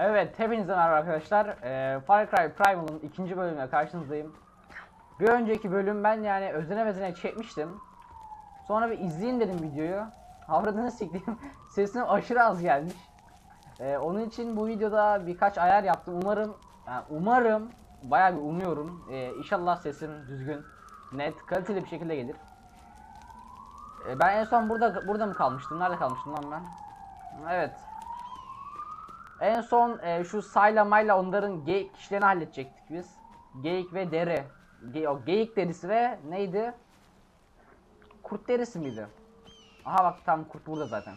Evet, hepinize merhaba arkadaşlar. Ee, Far Cry Primal'ın ikinci bölümüne karşınızdayım. Bir önceki bölüm ben yani özene bezene çekmiştim. Sonra bir izleyeyim dedim videoyu. Avradını siktim. Sesim aşırı az gelmiş. Ee, onun için bu videoda birkaç ayar yaptım. Umarım, yani umarım, bayağı bir umuyorum. Ee, inşallah sesim düzgün, net, kaliteli bir şekilde gelir. Ee, ben en son burada burada mı kalmıştım? Nerede kalmıştım lan ben? Evet. En son e, şu Sayla Mayla onların geyik işlerini halledecektik biz. Geyik ve deri. Ge o geyik derisi ve neydi? Kurt derisi miydi? Aha bak tam kurt burada zaten.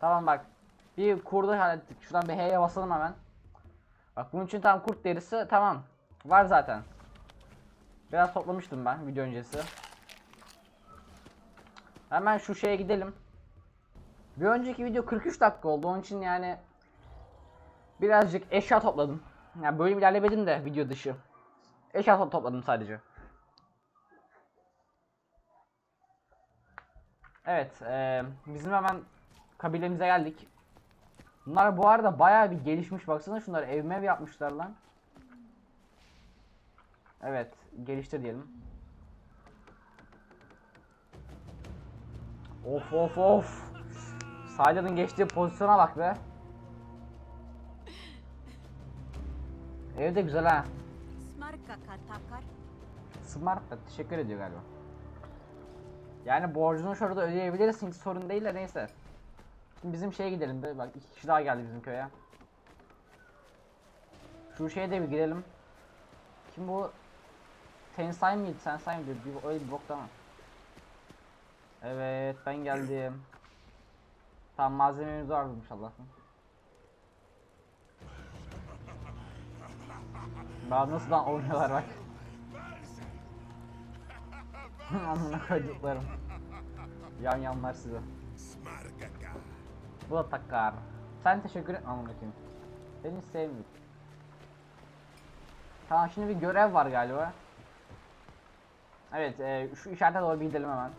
Tamam bak. Bir kurdu hallettik. Şuradan bir H'ye basalım hemen. Bak bunun için tam kurt derisi tamam. Var zaten. Biraz toplamıştım ben video öncesi. Hemen şu şeye gidelim. Bir önceki video 43 dakika oldu. Onun için yani birazcık eşya topladım. Yani bölüm ilerlemedim de video dışı. Eşya to- topladım sadece. Evet, eee, bizim hemen kabilemize geldik. Bunlar bu arada bayağı bir gelişmiş. Baksana şunlar ev yapmışlar lan. Evet, geliştir diyelim. Of of of. Salya'nın geçtiği pozisyona bak be. Ev de güzel ha. Smarka katakar. Smart da teşekkür ediyor galiba. Yani borcunu şurada ödeyebilirsin hiç sorun değil de neyse. Şimdi bizim şeye gidelim be. Bak iki kişi daha geldi bizim köye. Şu şeye de bir gidelim. Kim bu? Tensai miydi? Sensai miydi? Bir, öyle bir bokta mı? Evet ben geldim. Tam malzememiz vardı inşallah. Daha nasıl lan oynuyorlar bak. Amına koyduklarım. Yan yanlar size. Bu da takar. Sen teşekkür et amına koyayım. Seni sevmiyorum. Tamam şimdi bir görev var galiba. Evet e, şu işarete doğru bir gidelim hemen.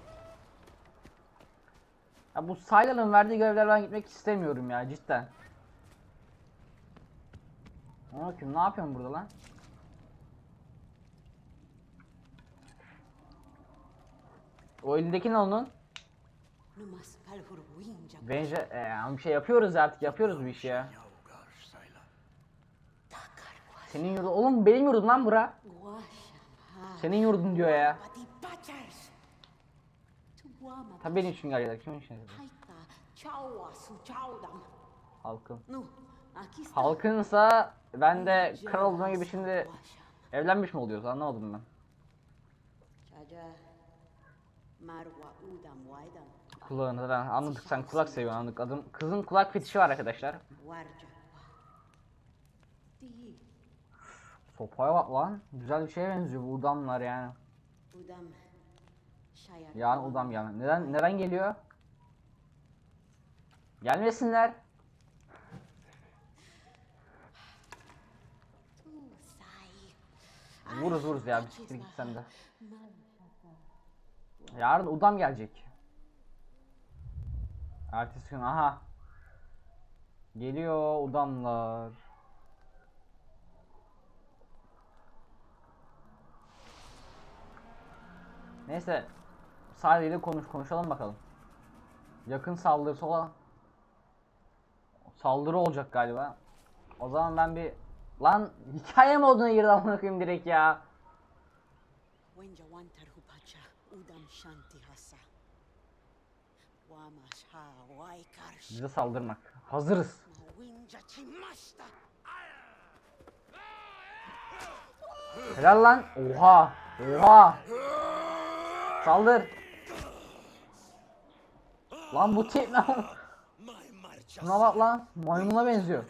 Ya bu Sylan'ın verdiği görevlere ben gitmek istemiyorum ya cidden. Amına koyayım ne yapıyorsun burada lan? O elindeki ne onun? Bence e, bir şey yapıyoruz artık yapıyoruz bir işi ya. Senin yurdun oğlum benim yurdum lan bura. Senin yurdun diyor ya. Tabii benim için geldiler. Kimin için geldiler? Halkın. Halkınsa ben de kral olduğum gibi şimdi evlenmiş mi oluyoruz anlamadım ben. Kulağını ben anladık sen kulak seviyorsun anladık. Adım kızın kulak fetişi var arkadaşlar. Sopaya bak lan. Güzel bir şeye benziyor bu udamlar yani. Udam. Shayar. Yani udam yani. Neden neden geliyor? Gelmesinler. Vururuz vururuz ya bir siktir git sen de. Yarın udam gelecek. Ertesi gün aha. Geliyor udamlar. Neyse. Sadece konuş konuşalım bakalım. Yakın saldırısı olan saldırı olacak galiba. O zaman ben bir lan hikaye moduna girdi amına koyayım direkt ya. Bize saldırmak. Hazırız. Helal lan. Oha. Oha. Saldır. Lan bu tip ne? Şuna bak lan. Maymuna benziyor.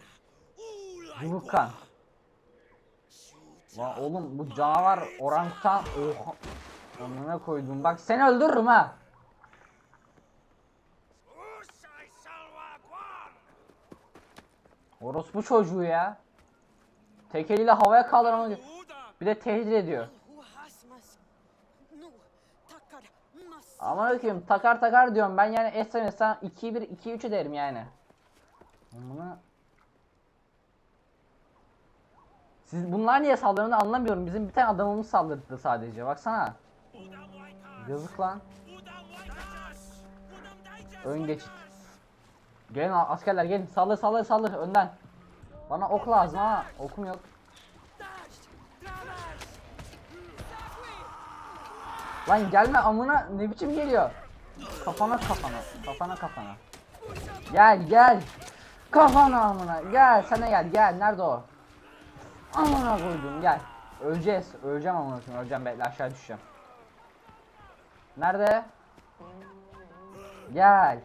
Yumurtkan. Lan oğlum bu canavar orangutan. Oha. Amına koydum. Bak seni öldürürüm ha. Orospu çocuğu ya. Tek eliyle havaya kaldıramadı. Bir de tehdit ediyor. Huhasmas. Nu takar takar diyorum ben yani SMS'den 2-1 2-3 derim yani. Bunu Siz bunlar niye saldırdığını anlamıyorum. Bizim bir tane adamımız saldırdı sadece. Baksana. Yazık lan. Ön geçit. Gelin askerler gelin. Saldır saldır saldır önden. Bana ok lazım ama okum yok. Lan gelme amına ne biçim geliyor? Kafana kafana kafana kafana. Gel gel. Kafana amına gel sana gel gel nerede o? Amına koydum gel. Öleceğiz. Öleceğim amına koyayım. Öleceğim bekle aşağı düşeceğim. Nerede? Gel.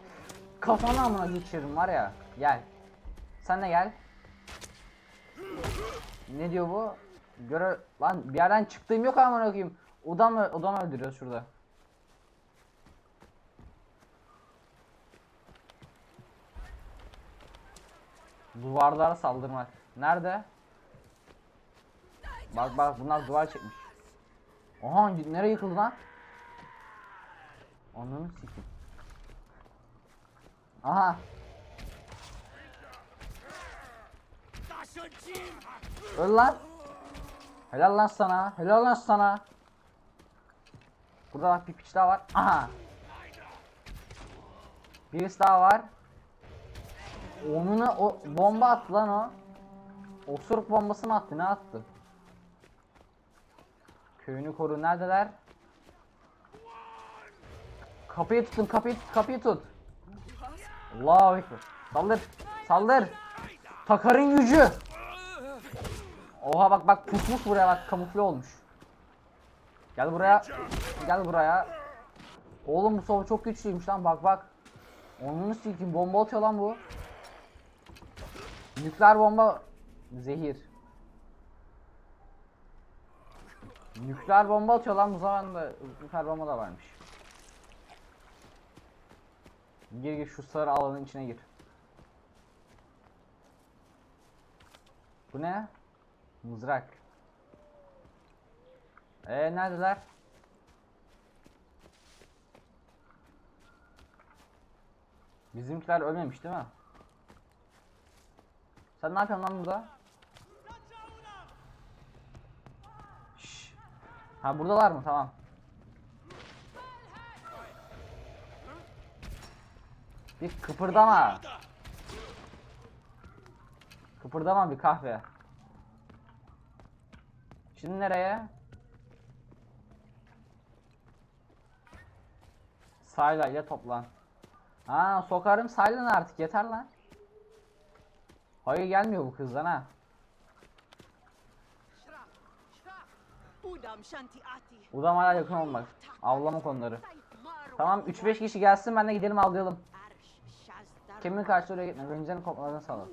Kafana amına geçiririm var ya. Gel. Sen de gel. Ne diyor bu? Göre lan bir yerden çıktığım yok amına koyayım. Odam odam öldürüyor şurada. Duvarlara saldırmak. Nerede? Bak bak bunlar duvar çekmiş. Aha nereye yıkıldı lan? Ananı sikim. Aha. Öl lan. Helal lan sana. Helal lan sana. Burada bak bir piç daha var. Aha. Birisi daha var. Onuna o bomba attı lan o. Osuruk bombası mı attı? Ne attı? Köyünü koru. Neredeler? Kapıyı tutun. Kapıyı tut. Kapıyı tut. Allahu ekber. Saldır. Saldır. Takarın gücü. Oha bak bak pusmuş buraya bak kamufle olmuş. Gel buraya. Gel buraya. Oğlum bu sopa çok güçlüymüş lan bak bak. Onu sikeyim bomba atıyor lan bu. Nükleer bomba zehir. Nükleer bomba atıyor lan bu zamanda nükleer bomba da varmış. Gir gir şu sarı alanın içine gir. Bu ne? Mızrak. Ee neredeler? Bizimkiler ölmemiş değil mi? Sen ne yapıyorsun lan burada? Şşş. Ha buradalar mı? Tamam. Bir kıpırdama. Kıpırdama bir kahve. Şimdi nereye? Sayla ile toplan. Ha sokarım Saylan artık yeter lan. Hayır gelmiyor bu kızdan ha. Udam hala yakın olmak. Avlama konuları. Tamam 3-5 kişi gelsin ben de gidelim avlayalım. Kimin karşı oraya gitme. Öncenin kopmalarını sağla.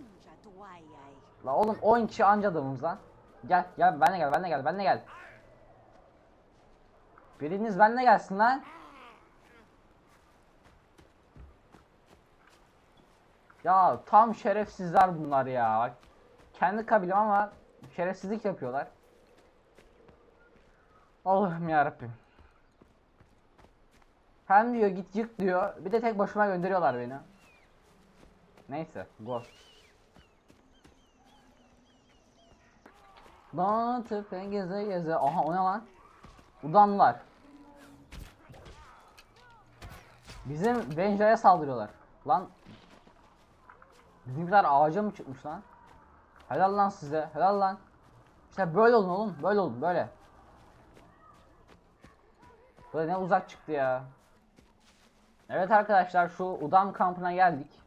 La oğlum 10 kişi anca adamımız lan. Gel gel benle gel benle gel benle gel. Biriniz benle gelsin lan. Ya tam şerefsizler bunlar ya. Bak, kendi kabilem ama şerefsizlik yapıyorlar. Allah'ım ya Rabbim. Hem diyor git yık diyor. Bir de tek başıma gönderiyorlar beni. Neyse, go. Dağ tepe geze geze. Aha o ne lan? Udanlar. Bizim Venja'ya saldırıyorlar. Lan. Bizimkiler ağaca mı çıkmış lan? Helal lan size. Helal lan. İşte böyle olun oğlum. Böyle olun böyle. Böyle ne uzak çıktı ya. Evet arkadaşlar şu Udam kampına geldik.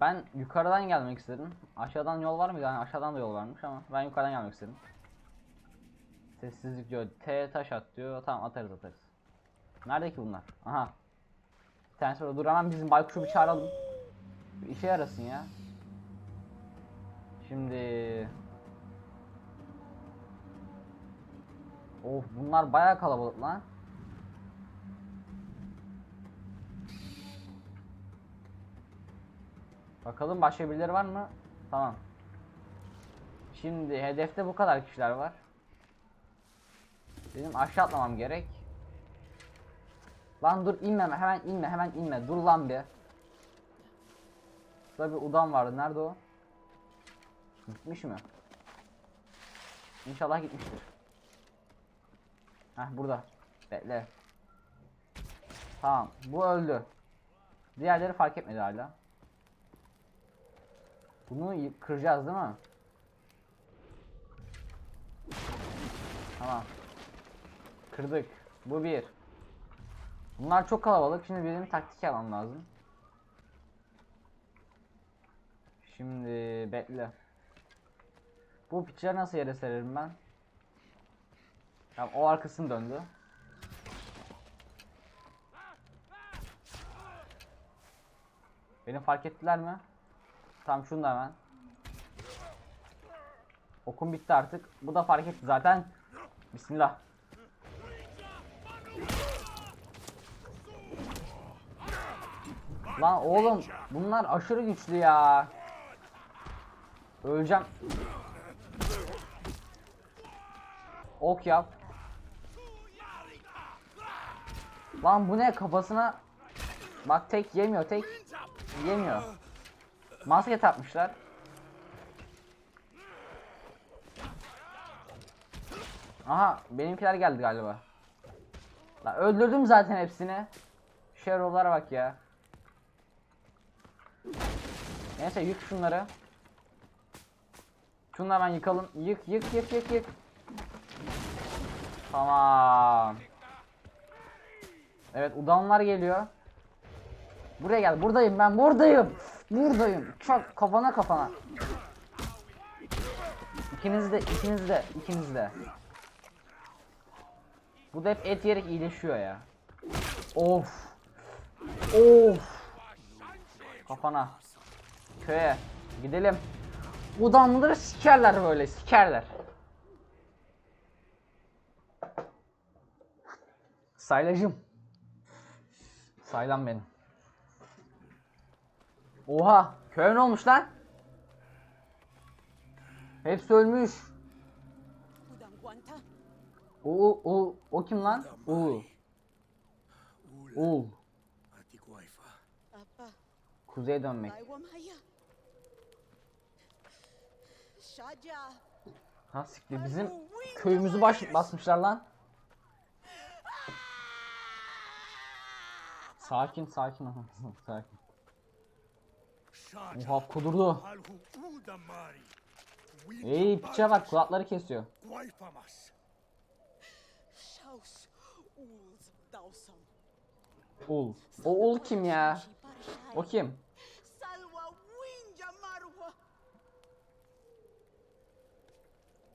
Ben yukarıdan gelmek istedim. Aşağıdan yol var mı? Yani aşağıdan da yol varmış ama ben yukarıdan gelmek istedim. Sessizlik diyor. T taş at diyor. Tamam atarız atarız. Nerede ki bunlar? Aha. Bir tanesi orada. Dur hemen bizim baykuşu bir çağıralım. Bir işe yarasın ya. Şimdi... Of bunlar bayağı kalabalık lan. Bakalım başka birileri var mı? Tamam. Şimdi hedefte bu kadar kişiler var. Benim aşağı atlamam gerek. Lan dur inme hemen inme hemen inme dur lan bir. Şurada bir udam vardı nerede o? Gitmiş mi? İnşallah gitmiştir. Heh burada. Bekle. Tamam bu öldü. Diğerleri fark etmedi hala. Bunu kıracağız değil mi? Tamam. Kırdık. Bu bir. Bunlar çok kalabalık. Şimdi benim taktik yapmam lazım. Şimdi bekle. Bu piçleri nasıl yere sererim ben? Tamam o arkasını döndü. Beni fark ettiler mi? Tamam şunu da hemen. Okum bitti artık. Bu da fark etti zaten. Bismillah. Lan oğlum bunlar aşırı güçlü ya. Öleceğim. Ok yap. Lan bu ne kafasına Bak tek yemiyor tek yemiyor. Maske takmışlar. Aha benimkiler geldi galiba. Lan öldürdüm zaten hepsini. Şerrolara bak ya. Neyse yık şunları. Şunu hemen yıkalım. Yık yık yık yık yık. Tamam. Evet udamlar geliyor. Buraya gel. Buradayım ben. Buradayım. Buradayım. Çok kafana kafana. İkiniz de, ikiniz de, ikiniz de. Bu da hep et yiyerek iyileşiyor ya. Of. Of. Kafana. Köye. Gidelim. Udamları sikerler böyle sikerler. Saylacım. Saylan benim. Oha! Köy ne olmuş lan? Hepsi ölmüş. O o o kim lan? Atiguaifa. Apa. Kuzeye dönmek. Ha siktir bizim köyümüzü baş basmışlar lan. Sakin sakin sakin. Oha kudurdu. Ey piçe bak kulakları kesiyor. Ul. O ul kim ya? O kim?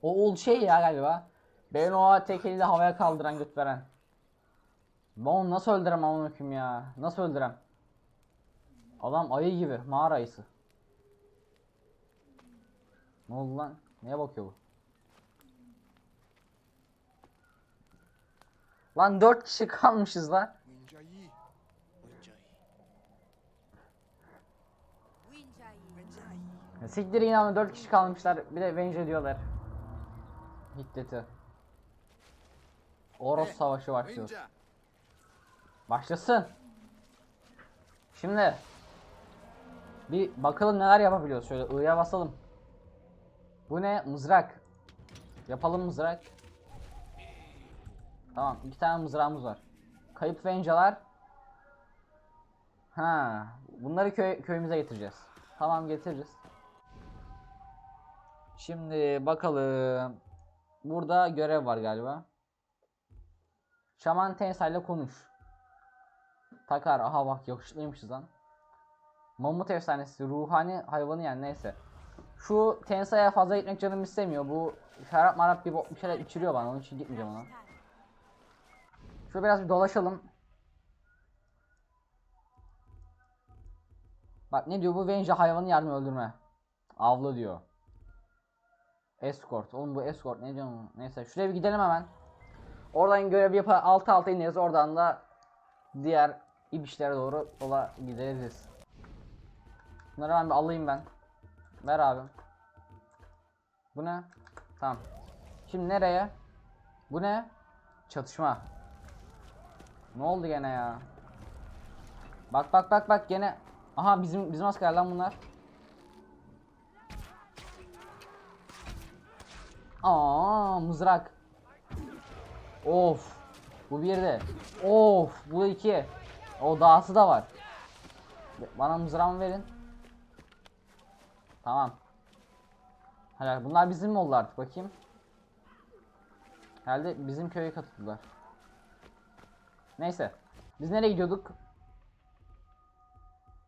O ul şey ya galiba. Ben o tek eliyle havaya kaldıran göt veren. Ben onu nasıl öldürem amına koyayım ya? Nasıl öldürem? Adam ayı gibi, mağara ayısı. Ne oldu lan? Neye bakıyor bu? Lan 4 kişi kalmışız lan. Siktir ama 4 kişi kalmışlar. Bir de Venge diyorlar. Hiddeti. Oros savaşı başlıyor. Başlasın. Şimdi bir bakalım neler yapabiliyoruz. Şöyle I'ya basalım. Bu ne? Mızrak. Yapalım mızrak. Tamam, iki tane mızrağımız var. Kayıp vencalar. Ha, bunları köy köyümüze getireceğiz. Tamam getiririz. Şimdi bakalım. Burada görev var galiba. Şaman Tensa ile konuş. Takar. Aha bak yakışıklıymışız lan. Mamut efsanesi. Ruhani hayvanı yani neyse. Şu Tensa'ya fazla gitmek canım istemiyor. Bu şarap marap bo- bir şeyler içiriyor bana. Onun için gitmeyeceğim ona. Şöyle biraz bir dolaşalım. Bak ne diyor bu Venge hayvanı yardım öldürme. Avla diyor. Escort. Oğlum bu escort ne diyorsun? Neyse şuraya bir gidelim hemen. Oradan görev yapar altı alta ineriz. Oradan da diğer ibişlere doğru yola gideriz. Bunları ben bir alayım ben. Ver abi. Bu ne? Tamam. Şimdi nereye? Bu ne? Çatışma. Ne oldu gene ya? Bak bak bak bak gene. Aha bizim bizim asker lan bunlar. Aa mızrak. Of. Bu bir de. Of bu iki. O dahası da var. Bana mızrağımı verin. Tamam. Helal. Bunlar bizim mi oldu artık bakayım. Herhalde bizim köye katıldılar. Neyse. Biz nereye gidiyorduk?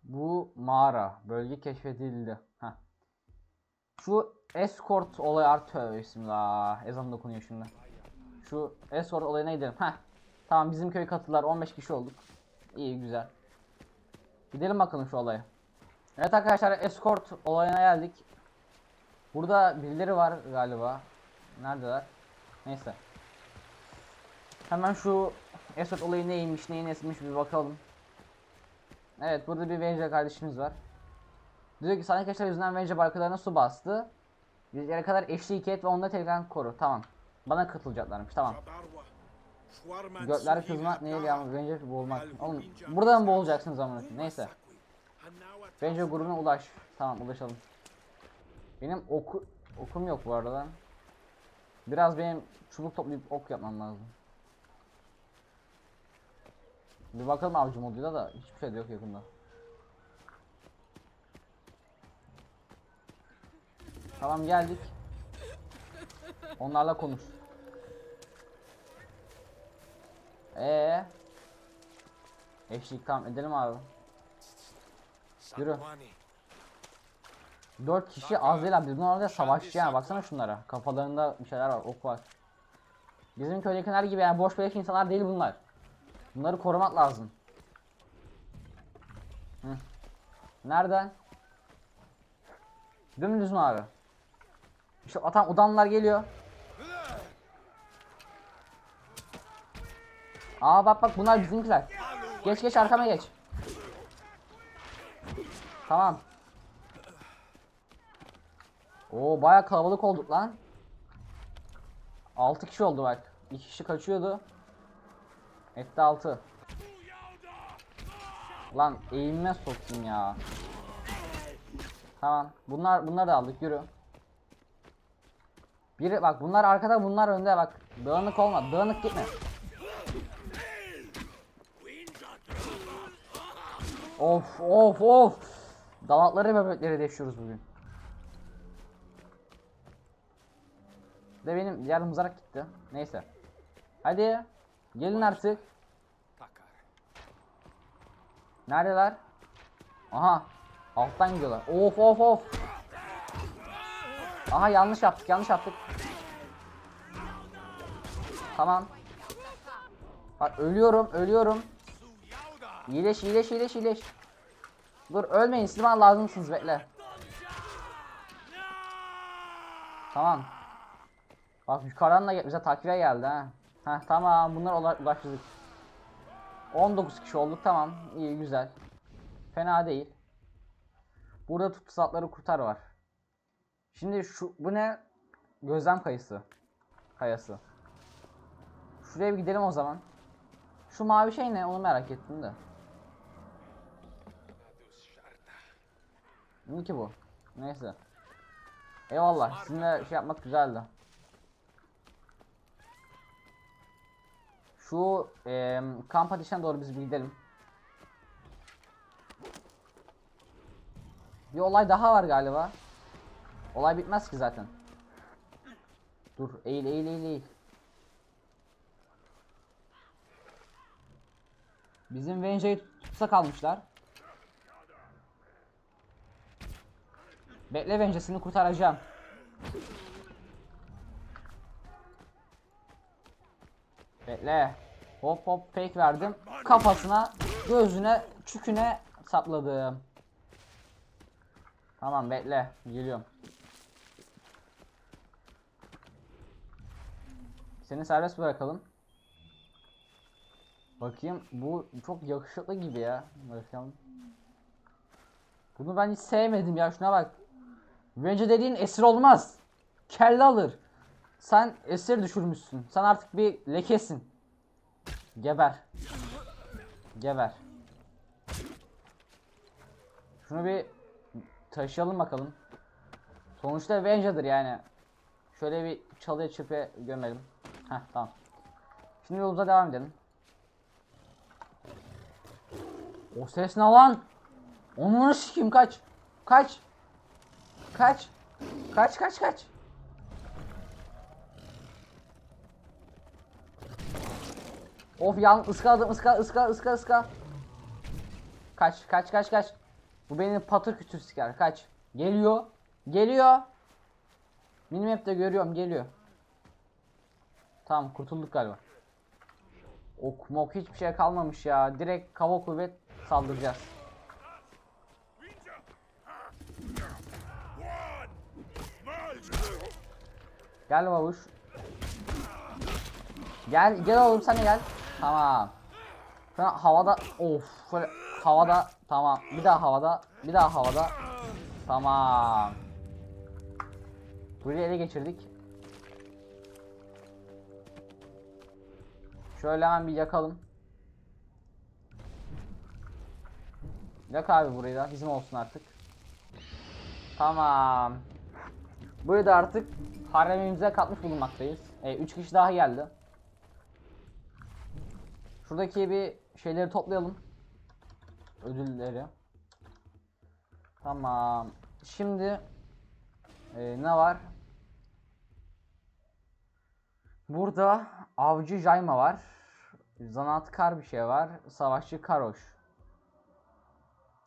Bu mağara. Bölge keşfedildi. Heh. Şu escort olayı artıyor bismillah. Ezan dokunuyor şimdi. Şu escort olayına gidelim. Heh. Tamam bizim köy katıldılar. 15 kişi olduk. İyi güzel. Gidelim bakalım şu olaya. Evet arkadaşlar escort olayına geldik. Burada birileri var galiba. Neredeler? Neyse. Hemen şu escort olayı neymiş, neyin nesiymiş bir bakalım. Evet burada bir Venja kardeşimiz var. Diyor ki sana arkadaşlar yüzünden Venja barkalarına su bastı. Yere kadar eşlik et ve onunla tehlikeden koru. Tamam. Bana katılacaklarmış tamam. Gökler kızmak neyle ya Venja boğulmak. Oğlum burada mı boğulacaksınız amına? Neyse. Venja grubuna ulaş. Tamam ulaşalım. Benim oku okum yok bu arada. Biraz benim çubuk toplayıp ok yapmam lazım. Bir bakalım avcı moduyla da hiçbir şey de yok yakında. Tamam geldik. Onlarla konuş. Ee. Eşlik tamam edelim abi. Yürü. 4 kişi az değil abi. Bunlar da savaşçı yani. Baksana şunlara. Kafalarında bir şeyler var. Ok var. Bizim köydekiler gibi yani boş beleş insanlar değil bunlar. Bunları korumak lazım. Hı. Nereden? Dümdüz mü abi? İşte atan udanlar geliyor. Aa bak bak bunlar bizimkiler. Geç geç arkama geç. Tamam. Oo baya kalabalık olduk lan. 6 kişi oldu bak. 2 kişi kaçıyordu. Etti 6. Lan eğilme sokayım ya. Tamam. Bunlar bunları da aldık yürü. Biri bak bunlar arkada bunlar önde bak. Dağınık olma. Dağınık gitme. Of of of. Dalatları böbrekleri deşiyoruz bugün. De benim diğer mızrak gitti. Neyse. Hadi. Gelin artık. Neredeler? Aha. Alttan gidiyorlar. Of of of. Aha yanlış yaptık yanlış yaptık. Tamam. Bak ölüyorum ölüyorum. İyileş iyileş iyileş iyileş. Dur ölmeyin siz bana lazımsınız bekle. Tamam. Bak yukarıdan da bize takviye geldi ha. Heh tamam bunlar ula- ulaştırdık. 19 kişi olduk tamam iyi güzel. Fena değil. Burada tutsatları kurtar var. Şimdi şu bu ne? Gözlem kayısı. Kayası. Şuraya bir gidelim o zaman. Şu mavi şey ne? Onu merak ettim de. Ne ki bu? Neyse. Eyvallah. Sizinle şey yapmak güzeldi. Şu eee kamp ateşine doğru biz bir gidelim. Bir olay daha var galiba. Olay bitmez ki zaten. Dur eğil eğil eğil eğil. Bizim Venja'yı tutsak almışlar. Bekle Venja'sını kurtaracağım. Bekle. Hop hop fake verdim. Kafasına, gözüne, çüküne sapladım. Tamam bekle. Geliyorum. Seni serbest bırakalım. Bakayım bu çok yakışıklı gibi ya. Bakalım. Bunu ben hiç sevmedim ya şuna bak. Bence dediğin esir olmaz. Kelle alır. Sen esir düşürmüşsün. Sen artık bir lekesin. Geber. Geber. Şunu bir taşıyalım bakalım. Sonuçta Avenger'dır yani. Şöyle bir çalıya çırpıya gömelim. Heh tamam. Şimdi yolumuza devam edelim. O ses ne lan? Onu sikeyim kaç. Kaç. Kaç. Kaç kaç kaç. Of yan ıskaladım ıska ıska ıska ıska. Kaç kaç kaç kaç. Bu benim patır kütür siker kaç. Geliyor. Geliyor. Minimap'te görüyorum geliyor. Tamam kurtulduk galiba. Ok mok hiçbir şey kalmamış ya. Direkt kava kuvvet saldıracağız. Gel babuş. Gel gel oğlum sen gel. Tamam. An havada of şöyle havada tamam. Bir daha havada bir daha havada. Tamam. Burayı ele geçirdik. Şöyle hemen bir yakalım. Yak abi burayı da bizim olsun artık. Tamam. Burayı da artık haremimize katmış bulunmaktayız. 3 kişi daha geldi. Şuradaki bir şeyleri toplayalım. Ödülleri. Tamam. Şimdi e, ne var? Burada avcı Jayma var. Zanaatkar bir şey var. Savaşçı Karoş.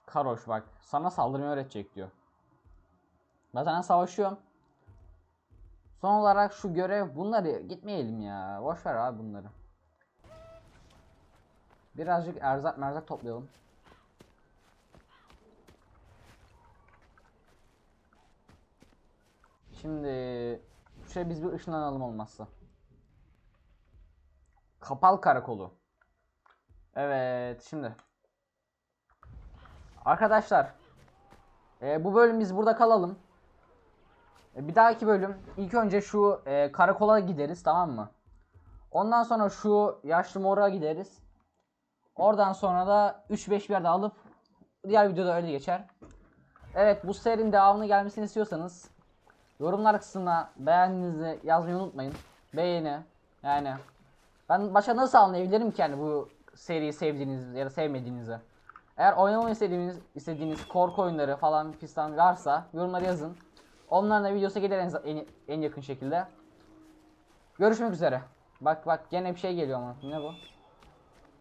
Karoş bak. Sana saldırmayı öğretecek diyor. Ben sana savaşıyorum. Son olarak şu görev bunları gitmeyelim ya. Boş ver abi bunları. Birazcık erzak merzak toplayalım. Şimdi şöyle biz bir ışınlanalım olmazsa. Kapal karakolu. Evet şimdi. Arkadaşlar. e, bu bölüm biz burada kalalım. E, bir dahaki bölüm ilk önce şu e, karakola gideriz tamam mı? Ondan sonra şu yaşlı mora gideriz. Oradan sonra da 3-5 bir yerde alıp diğer videoda öyle geçer. Evet bu serinin devamını gelmesini istiyorsanız yorumlar kısmına beğendiğinizi yazmayı unutmayın. Beğeni yani ben başka nasıl anlayabilirim ki yani bu seriyi sevdiğiniz ya da sevmediğinizi. Eğer oynamamı istediğiniz, istediğiniz korku oyunları falan fistan varsa yorumlara yazın. Onların da videosu gelir en, en, en yakın şekilde. Görüşmek üzere. Bak bak gene bir şey geliyor ama ne bu?